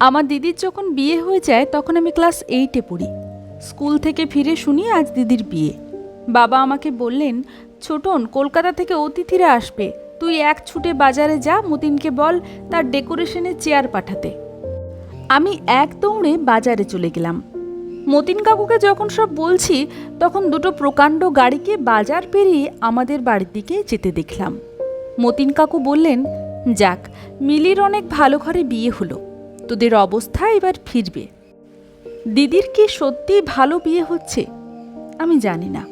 আমার দিদির যখন বিয়ে হয়ে যায়, তখন আমি ক্লাস এইটে পড়ি। স্কুল থেকে ফিরে শুনি আজ দিদির বিয়ে। বাবা আমাকে বললেন, ছোটন, কলকাতা থেকে অতিথিরা আসবে। তুই এক ছুটে বাজারে যা, মতিনকে বল তার ডেকোরেশনের চেয়ার পাঠাতে। আমি এক দৌড়ে বাজারে চলে গেলাম। মতিন কাকুকে যখন সব বলছি, তখন দুটো প্রকাণ্ড গাড়িকে বাজার পেরিয়ে আমাদের বাড়ির দিকে যেতে দেখলাম। মতিন কাকু বললেন, যাক, মিলির অনেক ভালো ঘরে বিয়ে হলো। তোদের অবস্থা এবার ফিরবে। দিদির কি সত্যি ভালো বিয়ে হচ্ছে? আমি জানি না।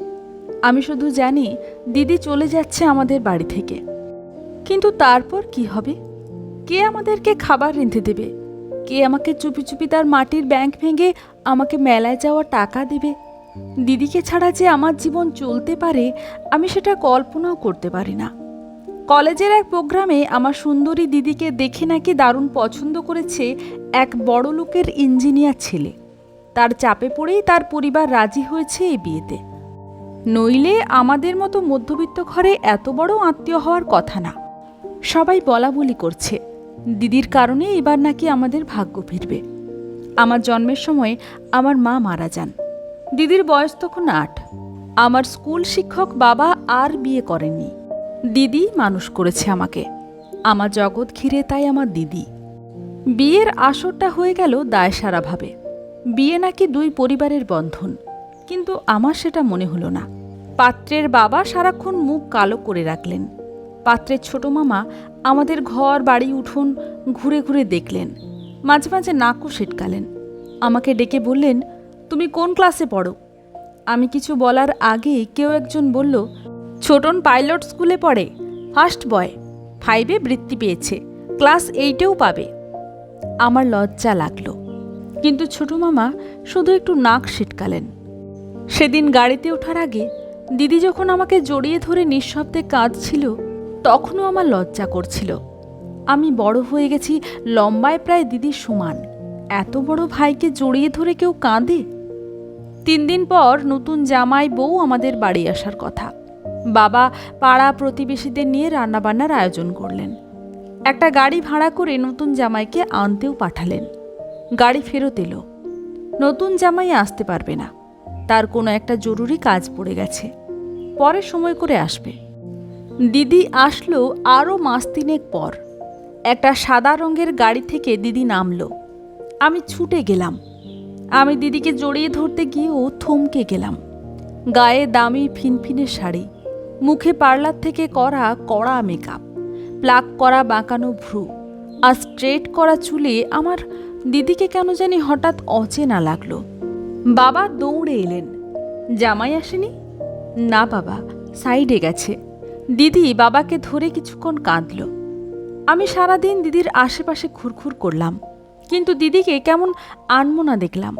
আমি শুধু জানি, দিদি চলে যাচ্ছে আমাদের বাড়ি থেকে। কিন্তু তারপর কি হবে? কে আমাদেরকে খাবার রেঁধে দেবে? কে আমাকে চুপি চুপি তার মাটির ব্যাংক ভেঙে আমাকে মেলায় যাওয়া টাকা দেবে? দিদিকে ছাড়া যে আমার জীবন চলতে পারে, আমি সেটা কল্পনাও করতে পারি না। কলেজের এক প্রোগ্রামে আমার সুন্দরী দিদিকে দেখে নাকি দারুণ পছন্দ করেছে এক বড় লোকের ইঞ্জিনিয়ার ছেলে। তার চাপে পড়েই তার পরিবার রাজি হয়েছে এই বিয়েতে। নইলে আমাদের মতো মধ্যবিত্ত ঘরে এত বড় আত্মীয় হওয়ার কথা না। সবাই বলা বলি করছে। দিদির কারণে এবার নাকি আমাদের ভাগ্য ফিরবে। আমার জন্মের সময় আমার মা মারা যান। দিদির বয়স তখন আট। আমার স্কুল শিক্ষক বাবা আর বিয়ে করেননি। দিদি মানুষ করেছে আমাকে। আমার জগৎ ঘিরে তাই আমার দিদি। বিয়ের আসরটা হয়ে গেল দায়সারাভাবে। বিয়ে নাকি দুই পরিবারের বন্ধন, কিন্তু আমার সেটা মনে হলো না। পাত্রের বাবা সারাক্ষণ মুখ কালো করে রাখলেন। পাত্রের ছোট মামা আমাদের ঘর, বাড়ি, উঠোন ঘুরে ঘুরে দেখলেন। মাঝে মাঝে নাকও সেটকালেন আমাকে ডেকে বললেন, তুমি কোন ক্লাসে পড়ো? আমি কিছু বলার আগেই কেউ একজন বলল ছোটন পাইলট স্কুলে পড়ে। First boy. ফাইভে বৃত্তি পেয়েছে। ক্লাস এইটেও পাবে। আমার লজ্জা লাগল। কিন্তু ছোট মামা শুধু একটু নাক সিটকালেন। সেদিন গাড়িতে ওঠার আগে দিদি যখন আমাকে জড়িয়ে ধরে নিঃশব্দে কাঁদছিল, তখনও আমার লজ্জা করছিল। আমি বড় হয়ে গেছি, লম্বায় প্রায় দিদির সমান। এত বড় ভাইকে জড়িয়ে ধরে কেউ কাঁদে? তিন দিন পর নতুন জামাই বউ আমাদের বাড়ি আসার কথা। বাবা পাড়া প্রতিবেশীদের নিয়ে রান্নাবান্নার আয়োজন করলেন। একটা গাড়ি ভাড়া করে নতুন জামাইকে আনতেও পাঠালেন। গাড়ি ফেরত এলো। নতুন জামাই আসতে পারবে না। তার কোনো একটা জরুরি কাজ পড়ে গেছে। পরে সময় করে আসবে। দিদি আসলো আরও মাস তিনেক পর। একটা সাদা রঙের গাড়ি থেকে দিদি নামলো। আমি ছুটে গেলাম। আমি দিদিকে জড়িয়ে ধরতে গিয়েও থমকে গেলাম। গায়ে দামি ফিনফিনে শাড়ি। মুখে পার্লার থেকে করা কড়া মেকআপ, প্লাক করা বাঁকানো ভ্রু, আর স্ট্রেট করা চুলে আমার দিদিকে কেন জানি হঠাৎ অচেনা লাগল। বাবা দৌড়ে এলেন। জামাই আসেনি? না বাবা, সাইডে গেছে। দিদি বাবাকে ধরে কিছুক্ষণ কাঁদল। আমি সারাদিন দিদির আশেপাশে ঘুরঘুর করলাম, কিন্তু দিদিকে কেমন আনমোনা দেখলাম।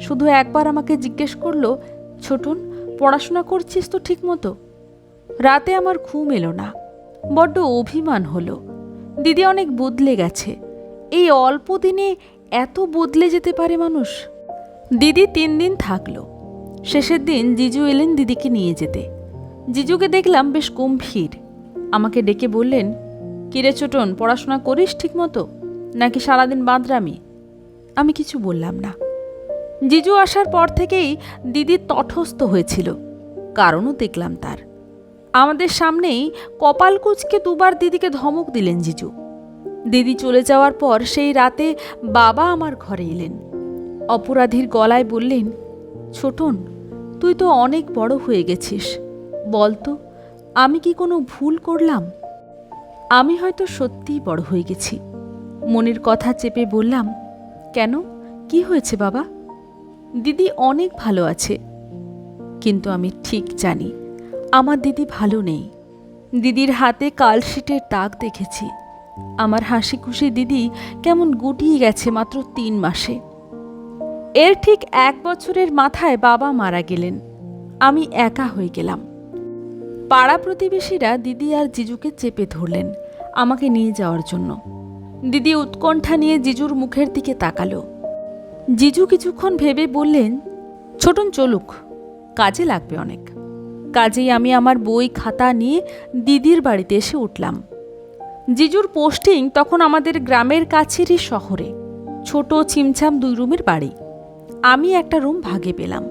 শুধু একবার আমাকে জিজ্ঞেস করল, ছোটন, পড়াশোনা করছিস তো ঠিক মতো রাতে আমার ঘুম এলো না। বড্ড অভিমান হলো। দিদি অনেক বদলে গেছে। এই অল্প দিনে এত বদলে যেতে পারে মানুষ? দিদি তিন দিন থাকল। শেষের দিন জিজু এলেন দিদিকে নিয়ে যেতে। জিজুকে দেখলাম বেশ গম্ভীর। আমাকে ডেকে বললেন, কিরে ছোটন, পড়াশোনা করিস ঠিক মতো নাকি সারাদিন বাঁদরামি? আমি কিছু বললাম না। জিজু আসার পর থেকেই দিদি তটস্থ হয়েছিল। কারণও দেখলাম তার। আমাদের সামনেই কপাল কুচকে দুবার দিদিকে ধমক দিলেন জিজু। দিদি চলে যাওয়ার পর সেই রাতে বাবা আমার ঘরে এলেন। অপরাধীর গলায় বললেন, ছোটন, তুই তো অনেক বড় হয়ে গেছিস। বলতো আমি কি কোনো ভুল করলাম? আমি হয়তো সত্যিই বড় হয়ে গেছি। মনের কথা চেপে বললাম, কেন? কি হয়েছে বাবা? দিদি অনেক ভালো আছে, কিন্তু আমি ঠিক জানি। আমার দিদি ভালো নেই। দিদির হাতে কালশিটের দাগ দেখেছি। আমার হাসি খুশি দিদি কেমন গুটিয়ে গেছে মাত্র তিন মাসে। এর ঠিক এক বছরের মাথায় বাবা মারা গেলেন। আমি একা হয়ে গেলাম। পাড়া প্রতিবেশীরা দিদি আর জিজুকে চেপে ধরলেন আমাকে নিয়ে যাওয়ার জন্য। দিদি উৎকণ্ঠা নিয়ে জিজুর মুখের দিকে তাকালো। জিজু কিছুক্ষণ ভেবে বললেন, ছোটন চলুক, কাজে লাগবে অনেক। কাজেই আমি আমার বই, খাতা নিয়ে দিদির বাড়িতে এসে উঠলাম। জিজুর পোস্টিং তখন আমাদের গ্রামের কাছেরই শহরে। ছোট ছিমছাম দুই রুমের বাড়ি। আমি একটা রুম ভাগে পেলাম।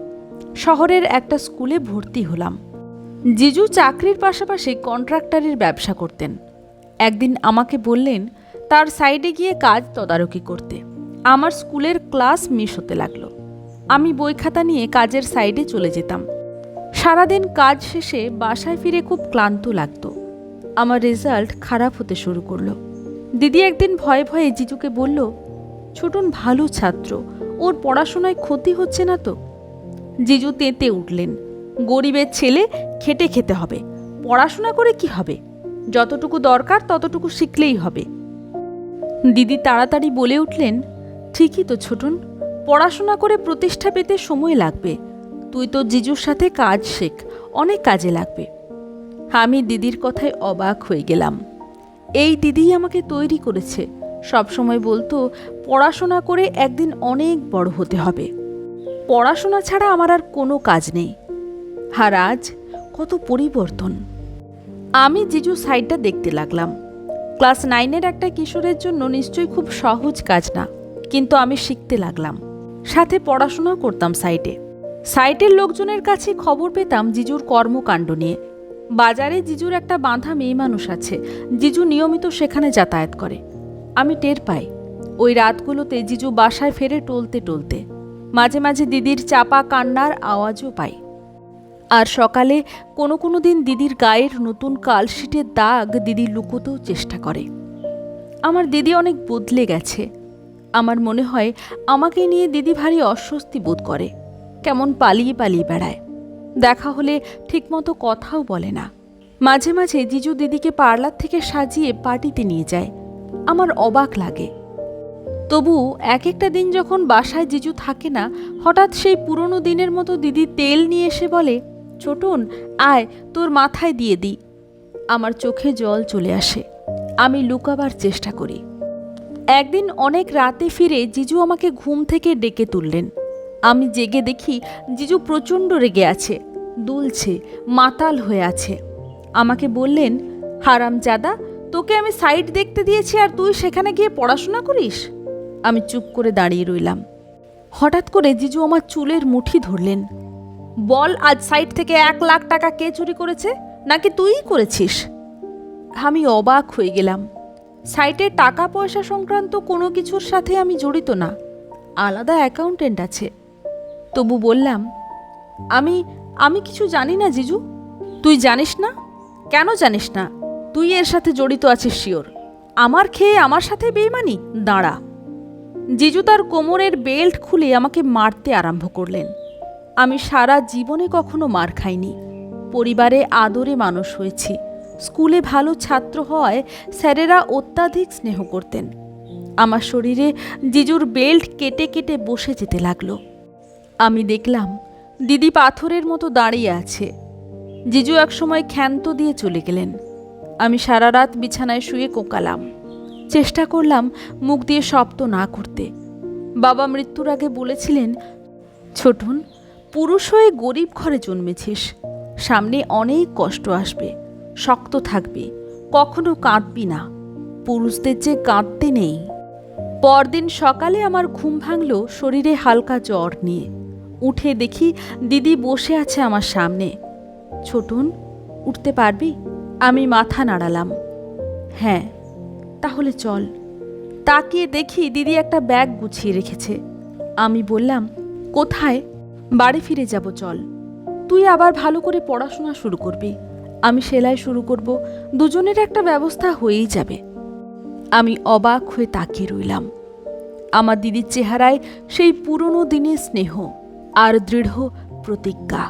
শহরের একটা স্কুলে ভর্তি হলাম। জিজু চাকরির পাশাপাশি কন্ট্রাক্টরের ব্যবসা করতেন। একদিন আমাকে বললেন, তার সাইডে গিয়ে কাজ তদারকি করতে। আমার স্কুলের ক্লাস মিস হতে লাগল। আমি বই খাতা নিয়ে কাজের সাইডে চলে যেতাম। সারাদিন কাজ শেষে বাসায় ফিরে খুব ক্লান্ত লাগতো। আমার রেজাল্ট খারাপ হতে শুরু করল। দিদি একদিন ভয়ে ভয়ে জিজুকে বলল, ছোটন ভালো ছাত্র, ওর পড়াশোনায় ক্ষতি হচ্ছে না তো? জিজু তেঁতে উঠলেন, গরিবের ছেলে খেটে খেতে হবে, পড়াশোনা করে কি হবে? যতটুকু দরকার ততটুকু শিখলেই হবে। দিদি তাড়াতাড়ি বলে উঠলেন, ঠিকই তো ছোটন, পড়াশোনা করে প্রতিষ্ঠা পেতে সময় লাগবে তুই তো জিজুর সাথে কাজ শেখ, অনেক কাজে লাগবে। আমি দিদির কথায় অবাক হয়ে গেলাম। এই দিদিই আমাকে তৈরি করেছে। সবসময় বলতো, পড়াশোনা করে একদিন অনেক বড় হতে হবে। পড়াশোনা ছাড়া আমার আর কোনো কাজ নেই। আর আজ কত পরিবর্তন। আমি জিজু সাইডটা দেখতে লাগলাম। ক্লাস নাইনের একটা কিশোরের জন্য নিশ্চয়ই খুব সহজ কাজ না, কিন্তু আমি শিখতে লাগলাম। সাথে পড়াশোনাও করতাম সাইটে সাইটের লোকজনের কাছে খবর পেতাম জিজুর কর্মকাণ্ড নিয়ে। বাজারে জিজুর একটা বাঁধা মেয়ে মানুষ আছে। জিজু নিয়মিত সেখানে যাতায়াত করে। আমি টের পাই। ওই রাতগুলোতে জিজু বাসায় ফেরে টলতে টলতে। মাঝে মাঝে দিদির চাপা কান্নার আওয়াজও পাই। আর সকালে কোনো কোনো দিন দিদির গায়ের নতুন কালশিটের দাগ দিদি লুকোতেও চেষ্টা করে। আমার দিদি অনেক বদলে গেছে। আমার মনে হয় আমাকে নিয়ে দিদি ভারী অস্বস্তি বোধ করে। কেমন পালিয়ে পালিয়ে বেড়ায়। দেখা হলে ঠিকমতো কথাও বলে না। মাঝে মাঝে জিজু দিদিকে পার্লার থেকে সাজিয়ে পার্টিতে নিয়ে যায়। আমার অবাক লাগে। তবু এক একটা দিন যখন বাসায় জিজু থাকে না, হঠাৎ সেই পুরনো দিনের মতো দিদি তেল নিয়ে এসে বলে ছোটন আয়, তোর মাথায় দিয়ে দিই। আমার চোখে জল চলে আসে। আমি লুকাবার চেষ্টা করি। একদিন অনেক রাতে ফিরে জিজু আমাকে ঘুম থেকে ডেকে তুললেন। আমি জেগে দেখি জিজু প্রচণ্ড রেগে আছে, দুলছে, মাতাল হয়ে আছে। আমাকে বললেন হারাম জাদা তোকে আমি সাইড দেখতে দিয়েছি আর তুই সেখানে গিয়ে পড়াশোনা করিস? আমি চুপ করে দাঁড়িয়ে রইলাম। হঠাৎ করে জিজু আমার চুলের মুঠি ধরলেন। বল, আজ সাইড থেকে এক লাখ টাকা কে চুরি করেছে? নাকি তুইই করেছিস? আমি অবাক হয়ে গেলাম। সাইটে টাকা পয়সা সংক্রান্ত কোনো কিছুর সাথে আমি জড়িত না। আলাদা অ্যাকাউন্টেন্ট আছে। তবু বললাম, আমি আমি কিছু জানি না জিজু। তুই জানিস না? কেন জানিস না? তুই এর সাথে জড়িত আছিস শিওর। আমার খেয়ে আমার সাথে বেইমানি? দাঁড়া। জিজু তার কোমরের বেল্ট খুলে আমাকে মারতে আরম্ভ করলেন। আমি সারা জীবনে কখনো মার খাইনি। পরিবারে আদরে মানুষ হয়েছি। স্কুলে ভালো ছাত্র হওয়ায় স্যারেরা অত্যাধিক স্নেহ করতেন। আমার শরীরে জিজুর বেল্ট কেটে কেটে বসে যেতে লাগল। আমি দেখলাম দিদি পাথরের মতো দাঁড়িয়ে আছে। জিজু একসময় ক্ষান্ত দিয়ে চলে গেলেন। আমি সারা রাত বিছানায় শুয়ে কোকালাম। চেষ্টা করলাম মুখ দিয়ে শব্দ না করতে। বাবা মৃত্যুর আগে বলেছিলেন, ছোটন, পুরুষ হয়ে গরিব ঘরে জন্মেছিস। সামনে অনেক কষ্ট আসবে, শক্ত থাকবে, কখনো কাঁদবি না। পুরুষদের যে কাঁদতে নেই। পরদিন সকালে আমার ঘুম ভাঙল শরীরে হালকা জ্বর নিয়ে। উঠে দেখি দিদি বসে আছে আমার সামনে। ছোটন, উঠতে পারবি? আমি মাথা নাড়ালাম। হ্যাঁ তাহলে চল। তাকিয়ে দেখি দিদি একটা ব্যাগ গুছিয়ে রেখেছে। আমি বললাম, কোথায়? বাড়ি ফিরে যাব, চল। তুই আবার ভালো করে পড়াশোনা শুরু করবি। আমি সেলাই শুরু করব। দুজনের একটা ব্যবস্থা হয়েই যাবে। আমি অবাক হয়ে তাকিয়ে রইলাম। আমার দিদির চেহারায় সেই পুরনো দিনের স্নেহ। আর দৃঢ় প্রতিজ্ঞা